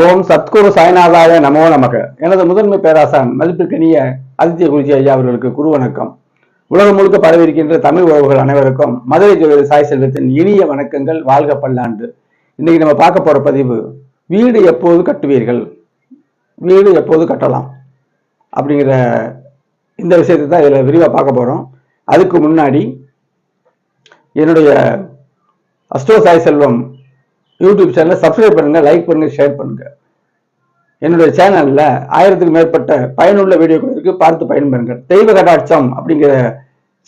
ஓம் சத்குரு சாய்நாதாய நமோ நமக. எனது முதன்மை பேராசான் மதிப்பிற்கினிய ஆதித்ய குருஜி ஐயா அவர்களுக்கு குரு வணக்கம். உலகம் முழுக்க பரவிருக்கின்ற தமிழ் உறவுகள் அனைவருக்கும் மதுரை ஜோதி சாய் செல்வத்தின் இனிய வணக்கங்கள் வாழ்க பல்லாண்டு. இன்னைக்கு நம்ம பார்க்க போற பதிவு வீடு எப்போது கட்டுவீர்கள்? வீடு எப்போது கட்டலாம்? அப்படிங்கிற இந்த விஷயத்தை தான் இதில் விரிவாக பார்க்க போகிறோம் அதுக்கு முன்னாடி என்னுடைய அஸ்டோ சாய் செல்வம் யூடியூப் சேனலை சப்ஸ்கிரைப் பண்ணுங்க லைக் பண்ணுங்க ஷேர் பண்ணுங்க. என்னுடைய சேனல்ல ஆயிரத்துக்கு மேற்பட்ட பயனுள்ள வீடியோக்கள் இருக்கு. பார்த்து பயன்பெறுங்கள். தெய்வ கடாட்சம் அப்படிங்கிற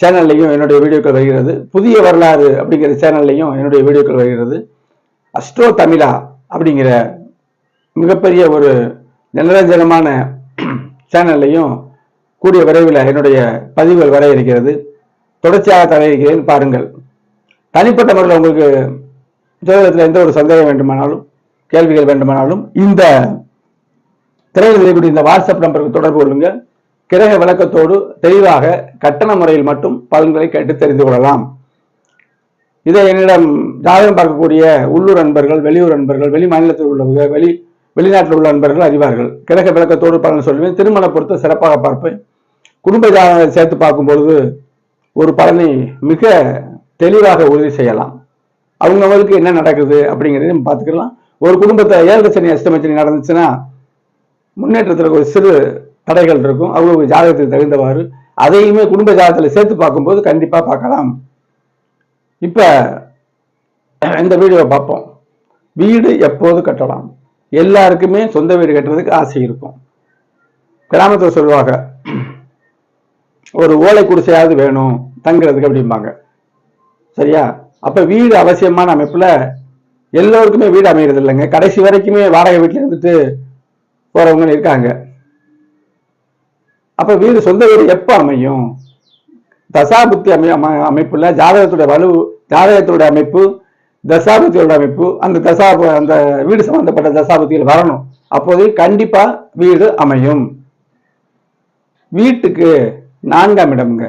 சேனல்லையும் என்னுடைய வீடியோக்கள் வருகிறது. புதிய வரலாறு அப்படிங்கிற சேனல்லையும் என்னுடைய வீடியோக்கள் வருகிறது. அஸ்ட்ரோ தமிழா அப்படிங்கிற மிகப்பெரிய ஒரு நிரஞ்சனமான சேனல்லையும் கூடிய விரைவில் என்னுடைய பதிவுகள் வர இருக்கிறது. தொடர்ச்சியாக தர இருக்கிறேன் பாருங்கள். தனிப்பட்ட முறையில் உங்களுக்கு ஜோதிடத்தில் எந்த ஒரு சந்தேகம் வேண்டுமானாலும் கேள்விகள் வேண்டுமானாலும் இந்த திரையில் இந்த வாட்ஸ்அப் நம்பருக்கு தொடர்பு கொள்ளுங்கள். கிரக விளக்கத்தோடு தெளிவாக கட்டண முறையில் மட்டும் பலன்களை கேட்டு தெரிந்து கொள்ளலாம். இதை என்னிடம் ஜாதகம் பார்க்கக்கூடிய உள்ளூர் அன்பர்கள் வெளியூர் அன்பர்கள் வெளி மாநிலத்தில் உள்ளவங்க வெளி வெளிநாட்டில் உள்ள அன்பர்கள் அறிவார்கள். கிரக விளக்கத்தோடு பலன் சொல்லுவேன். திருமண பொறுத்து சிறப்பாக பார்ப்பேன். குடும்ப ஜாதகத்தை சேர்த்து பார்க்கும் பொழுது ஒரு பலனை மிக தெளிவாக உறுதி செய்யலாம். அவங்கவுங்களுக்கு என்ன நடக்குது அப்படிங்கிறதையும் நம்ம பார்த்துக்கலாம். ஒரு குடும்பத்தை ஏழரை சனி அஷ்டம நடந்துச்சுன்னா முன்னேற்றத்தில் ஒரு சிறு தடைகள் இருக்கும். அவங்க ஜாதகத்துக்கு தகுந்தவாறு அதையுமே குடும்ப ஜாதகத்தில் சேர்த்து பார்க்கும்போது கண்டிப்பாக பார்க்கலாம். இப்போ இந்த வீடியோவை பார்ப்போம். வீடு எப்போது கட்டலாம்? எல்லாருக்குமே சொந்த வீடு கட்டுறதுக்கு ஆசை இருக்கும். கிராமத்தில் சொல்லுவாங்க ஒரு ஓலை குடிசையாவது வேணும் தங்குறதுக்கு அப்படிம்பாங்க. சரியா? அப்ப வீடு அவசியமான அமைப்புல எல்லோருக்குமே வீடு அமைகிறது இல்லைங்க. கடைசி வரைக்குமே வாடகை வீட்டுல இருந்துட்டு போறவங்க இருக்காங்க. அப்ப வீடு சொந்த வீடு எப்ப அமையும்? தசாபுத்தி அமை அமைப்புல ஜாதகத்துடைய வலு ஜாதகத்துடைய அமைப்பு தசாபுத்தியோட அமைப்பு அந்த தசா அந்த வீடு சம்பந்தப்பட்ட தசாபுத்திகள் வரணும். அப்போது கண்டிப்பா வீடு அமையும். வீட்டுக்கு நான்காம் இடம்ங்க.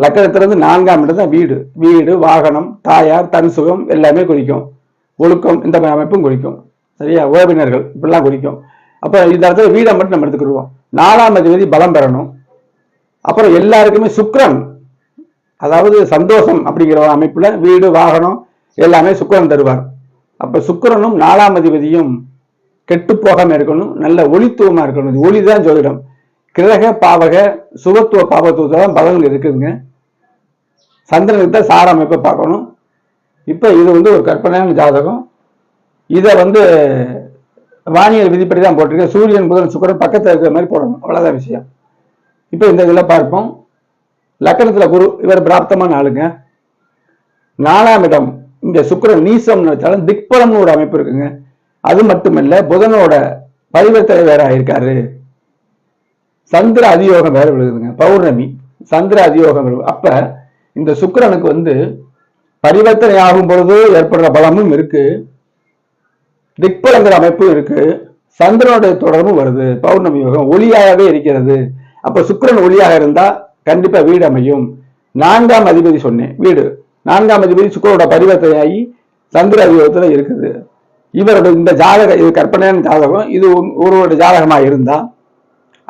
லக்கணத்திலிருந்து நான்காம் இடம் தான் வீடு. வீடு வாகனம் தாயார் தன் சுகம் எல்லாமே குறிக்கும். ஒழுக்கம் இந்த மாதிரி அமைப்பும் குறிக்கும். சரியா? உறவினர்கள் இப்படிலாம் குறிக்கும். அப்போ இந்த இடத்துல வீடை மட்டும் நம்ம எடுத்துக்கிடுவோம். நாலாம் அதிபதி பலம் பெறணும். அப்புறம் எல்லாருக்குமே சுக்கரன். அதாவது சந்தோஷம் அப்படிங்கிற ஒரு அமைப்புல வீடு வாகனம் எல்லாமே சுக்கரன் தருவார். அப்ப சுக்கரனும் நாலாம் அதிபதியும் கெட்டு போகாம இருக்கணும். நல்ல ஒளித்துவமா இருக்கணும். ஒளி ஒளிதான் ஜோதிடம். கிரக பாவக சுகத்துவ பாவத்துவத்தை தான் பலன்கள் இருக்குதுங்க. சந்திரனுக்கு தான் சார அமைப்பை பார்க்கணும். இப்போ இது வந்து ஒரு கற்பனையான ஜாதகம். இதை வந்து வானியல் விதிப்படி தான் போட்டிருக்கேன் சூரியன் புதன் சுக்கிரன் பக்கத்தில் இருக்கிற மாதிரி போடணும். அவ்வளோதான் விஷயம். இப்போ இந்த இதில் பார்ப்போம். லக்கணத்தில் குரு இவர் பிராப்தமான ஆளுங்க. நாலாம் இடம் இங்க சுக்கரன் நீசம்னு வச்சாலும் திக்பலம்னு ஒரு அமைப்பு இருக்குங்க. அது மட்டுமல்ல புதனோட பரிவர்த்தனை வேற ஆயிருக்காரு. சந்திர அதியோகம் வேற விழுகுதுங்க. பௌர்ணமி சந்திர அதியோகம் விழுகு. அப்ப இந்த சுக்கரனுக்கு வந்து பரிவர்த்தனை ஆகும் பொழுது ஏற்படுற பலமும் இருக்கு. திக்பலங்கிற அமைப்பும் இருக்கு. சந்திரனுடைய தொடர்பும் வருது. பௌர்ணமி யோகம் ஒளியாகவே இருக்கிறது. அப்ப சுக்கரன் ஒளியாக இருந்தா கண்டிப்பா வீடு அமையும். நான்காம் அதிபதி சொன்னேன். வீடு. நான்காம் அதிபதி சுக்கரோட பரிவர்த்தனையாகி சந்திர அதியோகத்துல இருக்குது. இவரோட இந்த ஜாதக இது கற்பனையான ஜாதகம். இது ஒருவருடைய ஜாதகமாக இருந்தா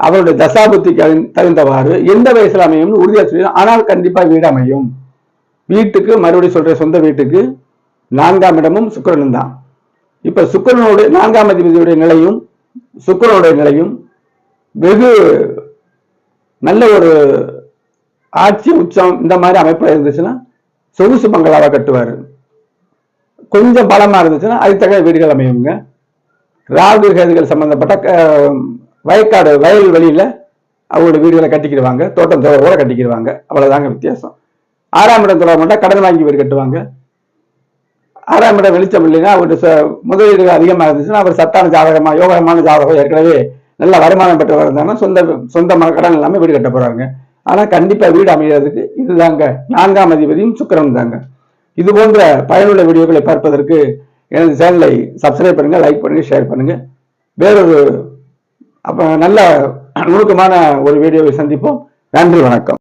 அவருடைய தசாபுத்திக்கு தகுந்தவாறு எந்த வயசுல அமையும்னு உறுதியாக சொல்லி ஆனால் கண்டிப்பா வீடு அமையும். வீட்டுக்கு மறுபடியும் சொல்ற சொந்த வீட்டுக்கு நான்காம் இடமும் சுக்கிரனும் தான். இப்ப சுக்கரனுடைய நான்காம் அதிபதியுடைய நிலையும் சுக்கரனுடைய நிலையும் வெகு நல்ல ஒரு ஆட்சி உச்சம் இந்த மாதிரி அமைப்புல இருந்துச்சுன்னா சொகுசு பங்களாவை கட்டுவாரு. கொஞ்சம் பலமா இருந்துச்சுன்னா அதுக்கு தகுந்த வீடுகள் அமையுங்க. ராகு கேதுகள் சம்பந்தப்பட்ட வயக்காடு வயல் வெளியில் அவங்களோட வீடுகளை கட்டிக்கிடுவாங்க தோட்டம் கூட கட்டிக்கிடுவாங்க. அவ்வளோதாங்க வித்தியாசம். ஆறாம் இடம் தொடர கடன் வாங்கி வீடு கட்டுவாங்க. ஆறாம் இடம் வெளிச்சம் இல்லைன்னா அவருடைய ச- முதலீடு அதிகமாக இருந்துச்சுன்னா அவர் சத்தான ஜாதகமாக யோகமான ஜாதகம் ஏற்கனவே நல்ல வருமானம் பெற்றவர் இருந்தாங்கன்னா சொந்த சொந்தமாக கடன் இல்லாமல் வீடு கட்ட போகிறாங்க ஆனால் கண்டிப்பாக வீடு அமைகிறதுக்கு இதுதாங்க. நான்காம் அதிபதியும் சுக்கிரன் தாங்க. இது போன்ற பயனுள்ள வீடியோக்களை பார்ப்பதற்கு எனது சேனலை சப்ஸ்கிரைப் பண்ணுங்கள் லைக் பண்ணுங்க ஷேர் பண்ணுங்கள் வேறொரு அப்ப நல்ல நுணுக்கமான ஒரு வீடியோவை சந்திப்போம். நன்றி வணக்கம்.